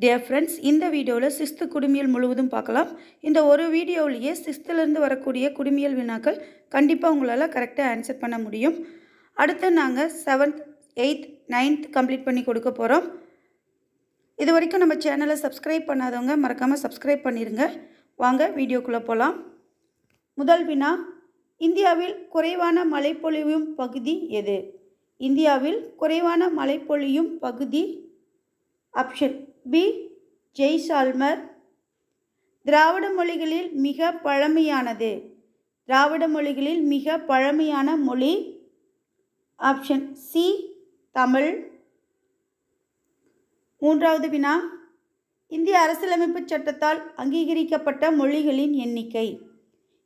Dear friends இந்த வீடியோவில் சிஸ்து குடுமியல் முழுவதும் பார்க்கலாம். இந்த ஒரு வீடியோவிலேயே சிஸ்துலேருந்து வரக்கூடிய குடுமியல் வினாக்கள் கண்டிப்பாக உங்களால் கரெக்டாக ஆன்சர் பண்ண முடியும். அடுத்து நாங்கள் செவன்த் எயித் நைன்த் கம்ப்ளீட் பண்ணி கொடுக்க போகிறோம் இது வரைக்கும் நம்ம சேனலை சப்ஸ்கிரைப் பண்ணாதவங்க மறக்காமல் சப்ஸ்கிரைப் பண்ணிடுங்க வாங்க வீடியோக்குள்ளே போகலாம் முதல் வினா இந்தியாவில் குறைவான மழை பகுதி எது? இந்தியாவில் குறைவான மழை பொழியும் பகுதி ஆப்ஷன் பி ஜெய்சால்மர் திராவிட மொழிகளில் மிக பழமையானது. திராவிட மொழிகளில் மிக பழமையான மொழி. Option C Tamil. மூன்றாவது வினா. இந்திய அரசியலமைப்பு சட்டத்தால் அங்கீகரிக்கப்பட்ட மொழிகளின் எண்ணிக்கை.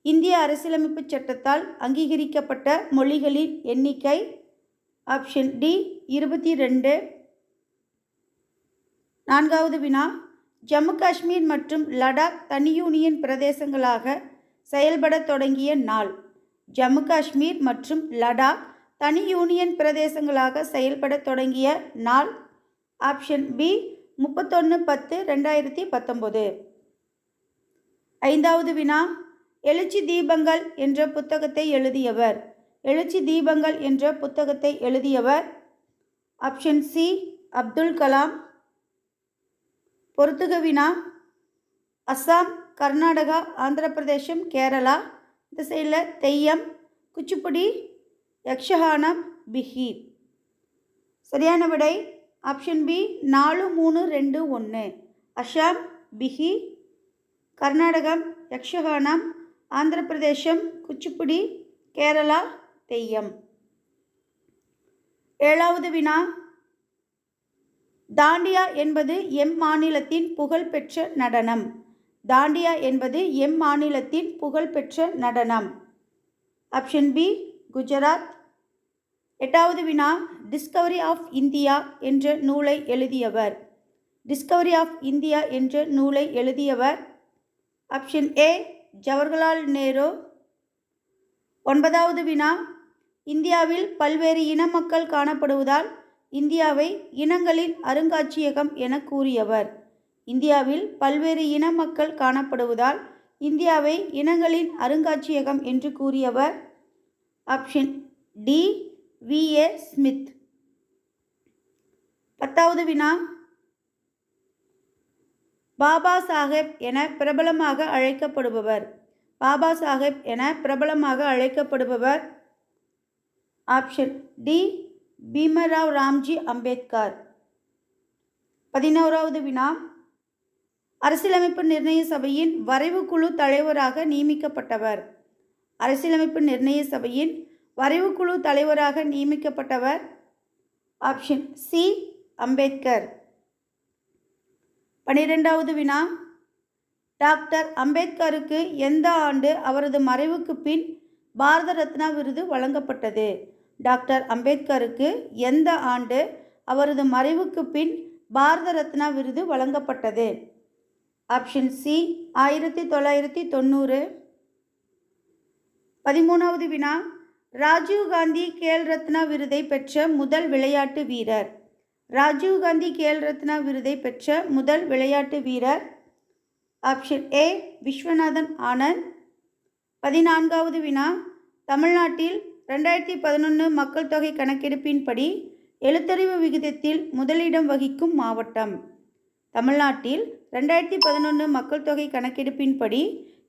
இந்திய அரசியலமைப்பு சட்டத்தால் அங்கீகரிக்கப்பட்ட மொழிகளின் எண்ணிக்கை. ஆப்ஷன் டி இருபத்தி ரெண்டு. நான்காவது வினா. ஜம்மு காஷ்மீர் மற்றும் லடாக் தனி யூனியன் பிரதேசங்களாக செயல்பட தொடங்கிய நாள். ஜம்மு காஷ்மீர் மற்றும் லடாக் தனி யூனியன் பிரதேசங்களாக செயல்பட தொடங்கிய நாள். ஆப்ஷன் பி முப்பத்தொன்று பத்து ரெண்டாயிரத்தி பத்தொம்போது. ஐந்தாவது வினா. எழுச்சி தீபங்கள் என்ற புத்தகத்தை எழுதியவர். எழுச்சி தீபங்கள் என்ற புத்தகத்தை எழுதியவர். Option C Abdul Kalam. பொறுத்துகவினா Assam Karnataka Andhra Pradesh Kerala. இந்த சைடில் தெய்யம் குச்சிப்புடி யக்ஷகானம் பிஹி சரியான விடை? ஆப்ஷன் பி நாலு மூணு ரெண்டு ஒன்று அஸ்ஸாம் பிஹி கர்நாடகம் யக்ஷகானம் ஆந்திர பிரதேசம் குச்சிப்புடி கேரளா தெய்யம். ஏழாவது வினா? தாண்டியா என்பது எம் மாநிலத்தின் புகழ்பெற்ற நடனம். தாண்டியா என்பது எம் மாநிலத்தின் புகழ்பெற்ற நடனம். ஆப்ஷன் பி குஜராத் எட்டாவது வினா டிஸ்கவரி ஆஃப் இந்தியா என்ற நூலை எழுதியவர். டிஸ்கவரி ஆஃப் இந்தியா என்ற நூலை எழுதியவர். ஆப்ஷன் ஏ ஜவஹர்லால் நேரு ஒன்பதாவது வினா இந்தியாவில் பல்வேறு இன மக்கள் காணப்படுவதால் இந்தியாவை இனங்களின் அருங்காட்சியகம் என கூறியவர். இந்தியாவில் பல்வேறு இன மக்கள் காணப்படுவதால் இந்தியாவை இனங்களின் அருங்காட்சியகம் என்று கூறியவர். Option D. V. A. Smith. பத்தாவது வினா. பாபா சாஹேப் என பிரபலமாக அழைக்கப்படுபவர். பாபா சாஹேப் என பிரபலமாக அழைக்கப்படுபவர். Option D. பீமராவ் ராம்ஜி அம்பேத்கர். பதினோராவது வினா. அரசியலமைப்பு நிர்ணய சபையின் வரைவு குழு தலைவராக நியமிக்கப்பட்டவர். அரசியலமைப்பு நிர்ணய சபையின் வரைவு குழு தலைவராக நியமிக்கப்பட்டவர் ஆப்ஷன் சி அம்பேத்கர். பனிரெண்டாவது வினா. டாக்டர் அம்பேத்கருக்கு எந்த ஆண்டு அவரது மறைவுக்கு பின் பாரத ரத்னா விருது வழங்கப்பட்டது? டாக்டர் அம்பேத்கருக்கு எந்த ஆண்டு அவரது மறைவுக்கு பின் பாரத ரத்னா விருது வழங்கப்பட்டது? ஆப்ஷன் சி ஆயிரத்தி தொள்ளாயிரத்தி தொண்ணூறு. பதிமூணாவது வினா. ராஜீவ்காந்தி கேல் ரத்னா விருதை பெற்ற முதல் விளையாட்டு வீரர். ராஜீவ்காந்தி கேல் ரத்னா விருதை பெற்ற முதல் விளையாட்டு வீரர். Option A Viswanathan Anand. பதினான்காவது வினா. தமிழ்நாட்டில் ரெண்டாயிரத்தி பதினொன்று மக்கள் தொகை கணக்கெடுப்பின்படி எழுத்தறிவு விகிதத்தில் முதலிடம் வகிக்கும் மாவட்டம். தமிழ்நாட்டில் ரெண்டாயிரத்தி பதினொன்று மக்கள் தொகை கணக்கெடுப்பின்படி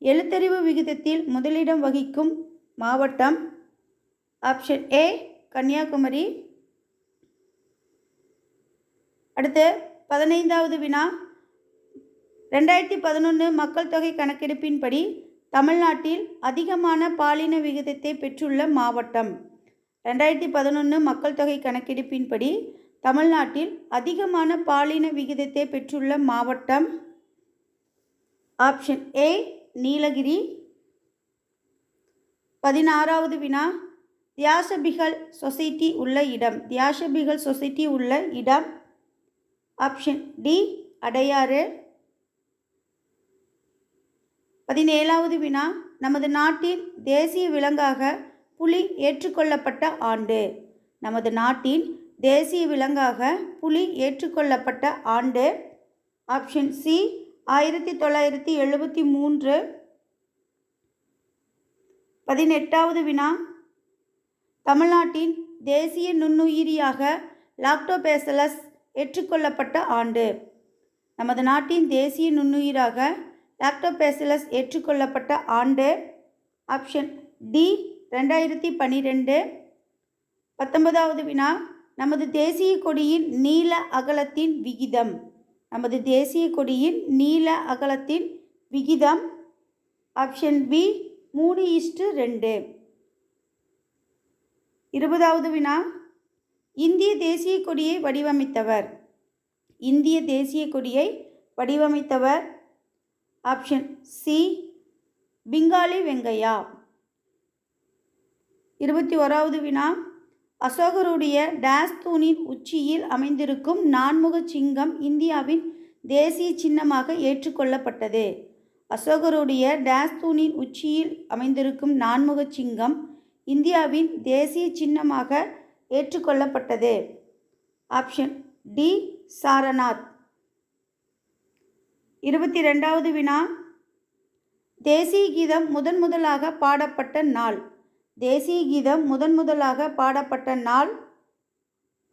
எழுத்தறிவு விகிதத்தில் முதலிடம் வகிக்கும் மாவட்டம் ஆப்ஷன் ஏ கன்னியாகுமரி. அடுத்து பதினைந்தாவது வினா. ரெண்டாயிரத்தி பதினொன்று மக்கள் தொகை கணக்கெடுப்பின்படி தமிழ்நாட்டில் அதிகமான பாலின விகிதத்தை பெற்றுள்ள மாவட்டம். ரெண்டாயிரத்தி பதினொன்று மக்கள் தொகை கணக்கெடுப்பின்படி தமிழ்நாட்டில் அதிகமான பாலின விகிதத்தை பெற்றுள்ள மாவட்டம் ஆப்ஷன் ஏ நீலகிரி. பதினாறாவது வினா தியாசபிகள் சொசைட்டி உள்ள இடம். தியாசபிகள் சொசைட்டி உள்ள இடம் ஆப்ஷன் டி அடையாறு. பதினேழாவது வினா நமது நாட்டின் தேசிய விலங்காக புலி ஏற்றுக்கொள்ளப்பட்ட ஆண்டு. நமது நாட்டின் தேசிய விலங்காக புலி ஏற்றுக்கொள்ளப்பட்ட ஆண்டு. ஆப்ஷன் சி ஆயிரத்தி தொள்ளாயிரத்தி எழுபத்தி மூன்று. பதினெட்டாவது வினா தமிழ்நாட்டின் தேசிய நுண்ணுயிரியாக லாக்டோபேசலஸ் ஏற்றுக்கொள்ளப்பட்ட ஆண்டு. நமது நாட்டின் தேசிய நுண்ணுயிராக லாக்டோபேசிலஸ் ஏற்றுக்கொள்ளப்பட்ட ஆண்டு. ஆப்ஷன் டி ரெண்டாயிரத்தி பன்னிரெண்டு. பத்தொன்பதாவது வினா நமது தேசிய கொடியின் நீள அகலத்தின் விகிதம். நமது தேசிய கொடியின் நீள அகலத்தின் விகிதம். ஆப்ஷன் பி மூணு இஸ்டு ரெண்டு. இருபதாவது வினா இந்திய தேசிய கொடியை வடிவமைத்தவர். இந்திய தேசிய கொடியை வடிவமைத்தவர் ஆப்ஷன் சி பிங்காலி வெங்கையா இருபத்தி ஓராவது வினா. அசோகருடைய டேஸ் தூணின் உச்சியில் அமைந்திருக்கும் நான்முக சிங்கம் இந்தியாவின் தேசிய சின்னமாக ஏற்றுக்கொள்ளப்பட்டது. அசோகருடைய டேஸ் தூணின் உச்சியில் அமைந்திருக்கும் நான்முக சிங்கம் இந்தியாவின் தேசிய சின்னமாக ஏற்றுக்கொள்ளப்பட்டது. ஆப்ஷன் டி சாரநாத் இருபத்தி ரெண்டாவது வினா. தேசிய கீதம் முதன் முதலாக பாடப்பட்ட நாள். தேசிய கீதம் முதன் முதலாக பாடப்பட்ட நாள்.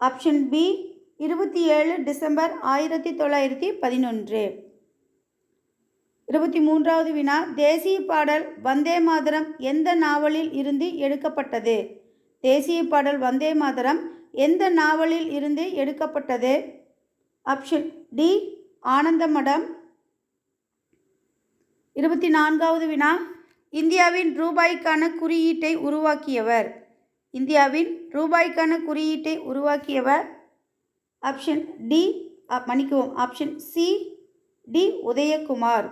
ஆப்ஷன் பி இருபத்தி ஏழு டிசம்பர் ஆயிரத்தி தொள்ளாயிரத்தி பதினொன்று. இருபத்தி மூன்றாவது வினா. தேசிய பாடல் வந்தே மாதரம் எந்த நாவலில் இருந்து எடுக்கப்பட்டது? தேசிய பாடல் வந்தே மாதரம் எந்த நாவலில் இருந்து எடுக்கப்பட்டது? ஆப்ஷன் டி ஆனந்தமடம் இருபத்தி நான்காவது வினா. இந்தியாவின் ரூபாய்க்கான குறியீட்டை உருவாக்கியவர். இந்தியாவின் ரூபாய்க்கான குறியீட்டை உருவாக்கியவர். ஆப்ஷன் டி மன்னிக்கவும். Option C D Udayakumar.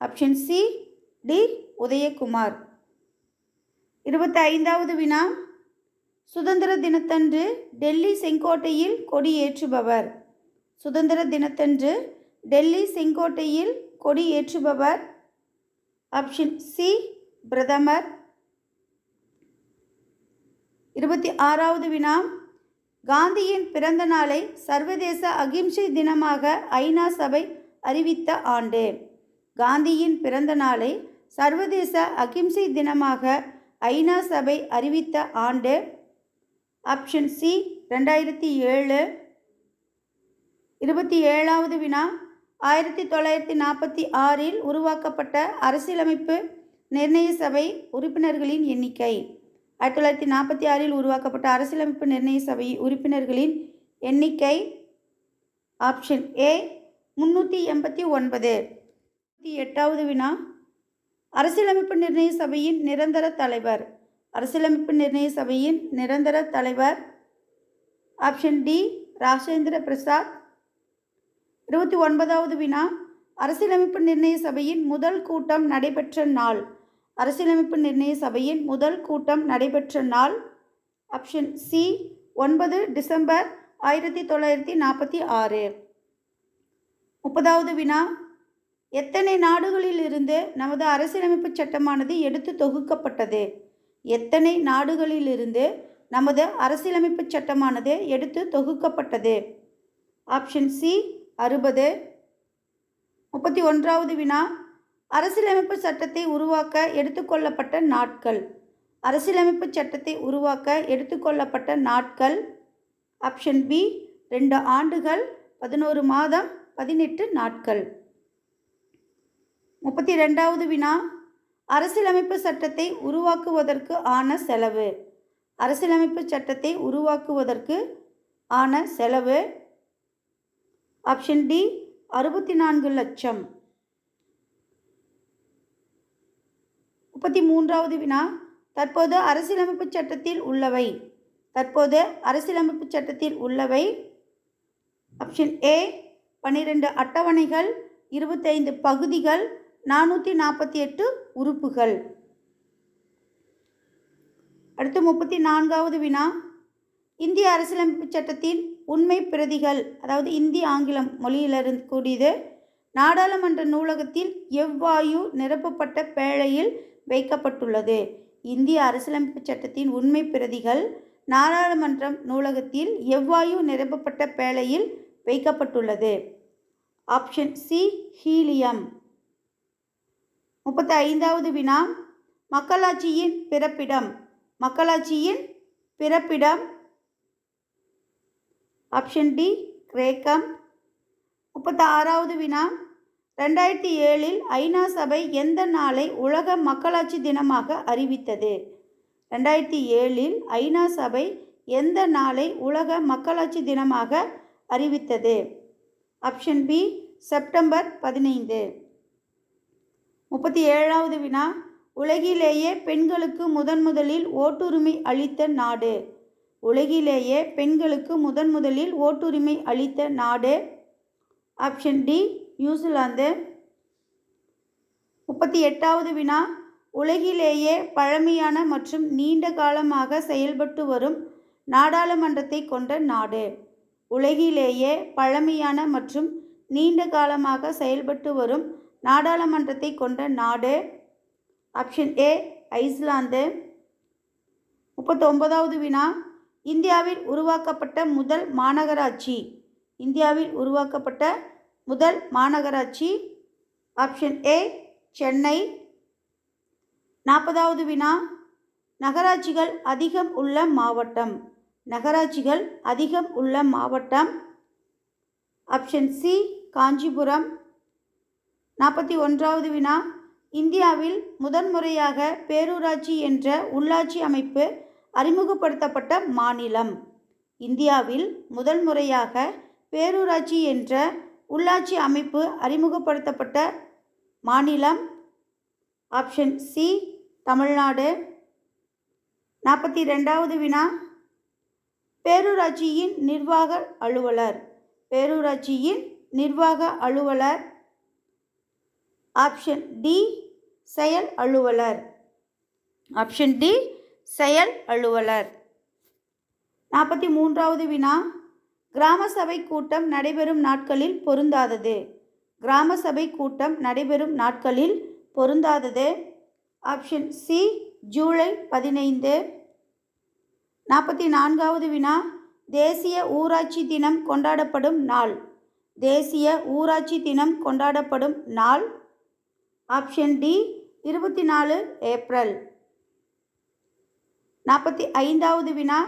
Option C D Udayakumar. இருபத்தி ஐந்தாவது வினா. சுதந்திர தினத்தன்று டெல்லி செங்கோட்டையில் கொடி ஏற்றுபவர் சுதந்திர தினத்தன்று டெல்லி செங்கோட்டையில் கொடி ஏற்றுபவர். ஆப்ஷன் சி பிரதமர். இருபத்தி ஆறாவது வினா காந்தியின் பிறந்த நாளை சர்வதேச அகிம்சை தினமாக ஐநா சபை அறிவித்த ஆண்டு. காந்தியின் பிறந்த நாளை சர்வதேச அகிம்சை தினமாக ஐநா சபை அறிவித்த ஆண்டு. ஆப்ஷன் சி ரெண்டாயிரத்தி ஏழு. இருபத்தி ஏழாவது வினா ஆயிரத்தி தொள்ளாயிரத்தி நாற்பத்தி ஆறில் உருவாக்கப்பட்ட அரசியலமைப்பு நிர்ணய சபை உறுப்பினர்களின் எண்ணிக்கை. ஆயிரத்தி தொள்ளாயிரத்தி நாற்பத்தி ஆறில் உருவாக்கப்பட்ட அரசியலமைப்பு நிர்ணய சபை உறுப்பினர்களின் எண்ணிக்கை ஆப்ஷன் ஏ முன்னூற்றி எண்பத்தி ஒன்பது. எட்டாவது வினா. அரசியலமைப்பு நிர்ணய சபையின் நிரந்தர தலைவர். அரசியலமைப்பு நிர்ணய சபையின் நிரந்தர தலைவர் ஆப்ஷன் டி ராஜேந்திர பிரசாத். இருபத்தி ஒன்பதாவது வினா. அரசியலமைப்பு நிர்ணய சபையின் முதல் கூட்டம் நடைபெற்ற நாள். அரசியலமைப்பு நிர்ணய சபையின் முதல் கூட்டம் நடைபெற்ற நாள். ஆப்ஷன் சி ஒன்பது டிசம்பர் ஆயிரத்தி தொள்ளாயிரத்தி நாற்பத்தி ஆறு. முப்பதாவது வினா. எத்தனை நாடுகளிலிருந்து நமது அரசியலமைப்பு சட்டமானது எடுத்து தொகுக்கப்பட்டது? எத்தனை நாடுகளிலிருந்து நமது அரசியலமைப்பு சட்டமானது எடுத்து தொகுக்கப்பட்டது? ஆப்ஷன் சி அறுபது. முப்பத்தி ஒன்றாவது வினா. அரசியலமைப்பு சட்டத்தை உருவாக்க எடுத்துக்கொள்ளப்பட்ட நாட்கள். அரசியலமைப்பு சட்டத்தை உருவாக்க எடுத்துக்கொள்ளப்பட்ட நாட்கள். ஆப்ஷன் பி ரெண்டு ஆண்டுகள் பதினோரு மாதம் பதினெட்டு நாட்கள். முப்பத்தி ரெண்டாவது வினா. அரசியலமைப்பு சட்டத்தை உருவாக்குவதற்கு ஆன செலவு. அரசியலமைப்பு சட்டத்தை உருவாக்குவதற்கு ஆன செலவு. ஆப்ஷன் டி அறுபத்தி நான்கு லட்சம். முப்பத்தி மூன்றாவது வினா தற்போது அரசியலமைப்பு சட்டத்தில் உள்ளவை. தற்போது அரசியலமைப்பு சட்டத்தில் உள்ளவை. ஆப்ஷன் ஏ பன்னிரெண்டு அட்டவணைகள் இருபத்தைந்து பகுதிகள் நானூற்றி நாற்பத்தி எட்டு உறுப்புகள். அடுத்து முப்பத்தி நான்காவது வினா இந்திய அரசியலமைப்பு சட்டத்தின் உண்மை பிரதிகள் அதாவது இந்தி ஆங்கிலம் மொழியிலிருந்து கூடியது. நாடாளுமன்ற நூலகத்தில் எவ்வாயு நிரப்பப்பட்ட பேழையில் வைக்கப்பட்டுள்ளது. இந்திய அரசியலமைப்பு சட்டத்தின் உண்மை பிரதிகள் நாடாளுமன்றம் நூலகத்தில் எவ்வாயு நிரப்பப்பட்ட பேழையில் வைக்கப்பட்டுள்ளது? Option C helium. முப்பத்தி ஐந்தாவது வினா. மக்களாட்சியின் பிறப்பிடம். மக்களாட்சியின் பிறப்பிடம் ஆப்ஷன் டி கிரேக்கம் முப்பத்தாறாவது வினா. ரெண்டாயிரத்தி ஏழில் ஐநா சபை எந்த நாளை உலக மக்களாட்சி தினமாக அறிவித்தது? ரெண்டாயிரத்தி ஏழில் ஐநா சபை எந்த நாளை உலக மக்களாட்சி தினமாக அறிவித்தது? ஆப்ஷன் பி செப்டம்பர் பதினைந்து. முப்பத்தி ஏழாவது வினா. உலகிலேயே பெண்களுக்கு முதன் முதலில் ஓட்டுரிமை அளித்த நாடு. உலகிலேயே பெண்களுக்கு முதன் முதலில் ஓட்டுரிமை அளித்த நாடு ஆப்ஷன் டி நியூசிலாந்து. முப்பத்தி எட்டாவது வினா. உலகிலேயே பழமையான மற்றும் நீண்ட காலமாக செயல்பட்டு வரும் நாடாளுமன்றத்தை கொண்ட நாடு. உலகிலேயே பழமையான மற்றும் நீண்ட காலமாக செயல்பட்டு வரும் நாடாளுமன்றத்தை கொண்ட நாடு ஆப்ஷன் ஏ ஐஸ்லாந்து. முப்பத்தொன்பதாவது வினா. இந்தியாவில் உருவாக்கப்பட்ட முதல் மாநகராட்சி. இந்தியாவில் உருவாக்கப்பட்ட முதல் மாநகராட்சி. Option A Chennai. நாற்பதாவது வினா. நகராட்சிகள் அதிகம் உள்ள மாவட்டம். நகராட்சிகள் அதிகம் உள்ள மாவட்டம். Option C Kanchipuram. நாற்பத்தி ஒன்றாவது வினா. இந்தியாவில் முதன்முறையாக பேரூராட்சி என்ற உள்ளாட்சி அமைப்பு அறிமுகப்படுத்தப்பட்ட மாநிலம். இந்தியாவில் முதல் முறையாக பேரூராட்சி என்ற உள்ளாட்சி அமைப்பு அறிமுகப்படுத்தப்பட்ட மாநிலம் ஆப்ஷன் சி தமிழ்நாடு. நாற்பத்தி ரெண்டாவது வினா. பேரூராட்சியின் நிர்வாக அலுவலர். பேரூராட்சியின் நிர்வாக அலுவலர். ஆப்ஷன் டி செயல் அலுவலர். ஆப்ஷன் டி செயல் அலுவலர். நாற்பத்தி மூன்றாவது வினா. கிராம சபை கூட்டம் நடைபெறும் நாட்களில் பொருந்தாதது. கிராம சபை கூட்டம் நடைபெறும் நாட்களில் பொருந்தாதது. ஆப்ஷன் சி ஜூலை பதினைந்து. நாற்பத்தி நான்காவது வினா. தேசிய ஊராட்சி தினம் கொண்டாடப்படும் நாள். தேசிய ஊராட்சி தினம் கொண்டாடப்படும் நாள். ஆப்ஷன் டி இருபத்தி நாலு ஏப்ரல். நாற்பத்தி ஐந்தாவது வினா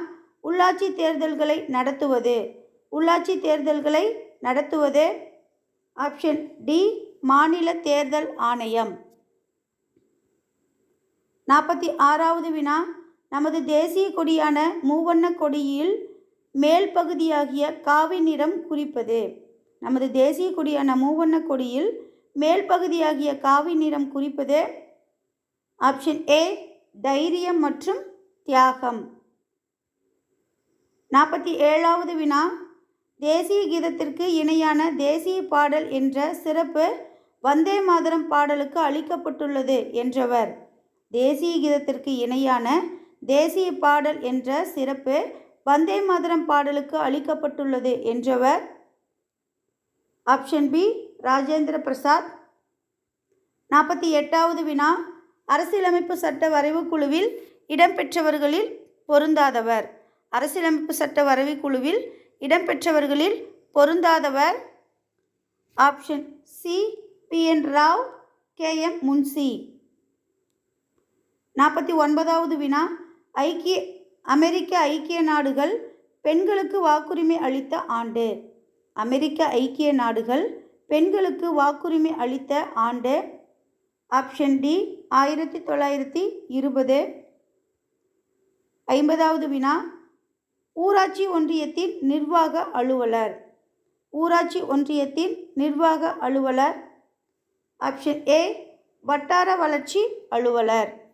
உள்ளாட்சி தேர்தல்களை நடத்துவது. உள்ளாட்சி தேர்தல்களை நடத்துவது. ஆப்ஷன் டி மாநில தேர்தல் ஆணையம். நாற்பத்தி ஆறாவது வினா நமது தேசிய கொடியான மூவண்ண கொடியில் மேல் பகுதியாகிய காவி நிறம் குறிப்பது. நமது தேசிய கொடியான மூவண்ண கொடியில் மேல் பகுதியாகிய காவி நிறம் குறிப்பது. ஆப்ஷன் ஏ தைரியம் மற்றும் தியாகம். நாற்பத்தி ஏழாவது வினா. தேசிய கீதத்திற்கு இணையான தேசிய பாடல் என்ற சிறப்பு வந்தே மாதரம் பாடலுக்கு அளிக்கப்பட்டுள்ளது என்றவர். தேசிய கீதத்திற்கு இணையான தேசிய பாடல் என்ற சிறப்பு வந்தே மாதரம் பாடலுக்கு அளிக்கப்பட்டுள்ளது என்றவர். Option B Rajendra Prasad. நாற்பத்தி எட்டாவது வினா. அரசியலமைப்பு சட்ட வரைவு குழுவில் இடம்பெற்றவர்களில் பொருந்தாதவர். அரசியலமைப்பு சட்ட வரைவு குழுவில் இடம்பெற்றவர்களில் பொருந்தாதவர். Option C B N Rao K M Munshi. நாற்பத்தி ஒன்பதாவது வினா. ஐக்கிய அமெரிக்க ஐக்கிய நாடுகள் பெண்களுக்கு வாக்குரிமை அளித்த ஆண்டு. அமெரிக்க ஐக்கிய நாடுகள் பெண்களுக்கு வாக்குரிமை அளித்த ஆண்டு. ஆப்ஷன் டி ஆயிரத்தி தொள்ளாயிரத்தி இருபது. ஐம்பதாவது வினா. ஊராட்சி ஒன்றியத்தின் நிர்வாக அலுவலர். ஊராட்சி ஒன்றியத்தின் நிர்வாக அலுவலர். ஆப்ஷன் ஏ வட்டார வளர்ச்சி அலுவலர்.